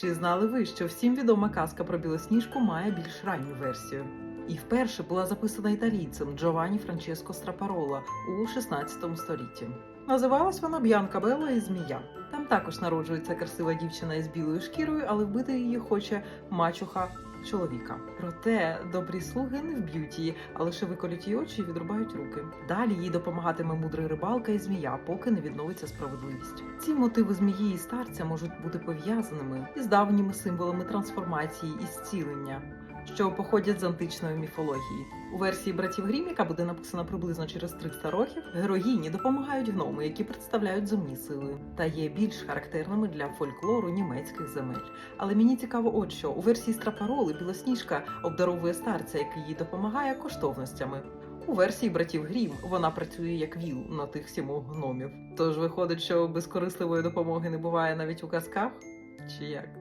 Чи знали ви, що всім відома казка про білосніжку має більш ранню версію? І вперше була записана італійцем Джованні Франческо Страпарола у 16 столітті. Називалась вона Б'янка Белла і Змія. Там також народжується красива дівчина із білою шкірою, але вбити її хоче мачуха чоловіка. Проте добрі слуги не вб'ють її, а лише виколють її очі і відрубають руки. Далі їй допомагатиме мудрий рибалка і змія, поки не відновиться справедливість. Ці мотиви змії і старця можуть бути пов'язаними із давніми символами трансформації і зцілення. Що походять з античної міфології у версії братів Грім, яка буде написана приблизно через 300 років, героїні допомагають гноми, які представляють земні сили, та є більш характерними для фольклору німецьких земель. Але мені цікаво, от що у версії Страпароли білосніжка обдаровує старця, який їй допомагає коштовностями. У версії братів Грім вона працює як віл на тих сімох гномів. Тож виходить, що безкорисливої допомоги не буває навіть у казках? Чи як?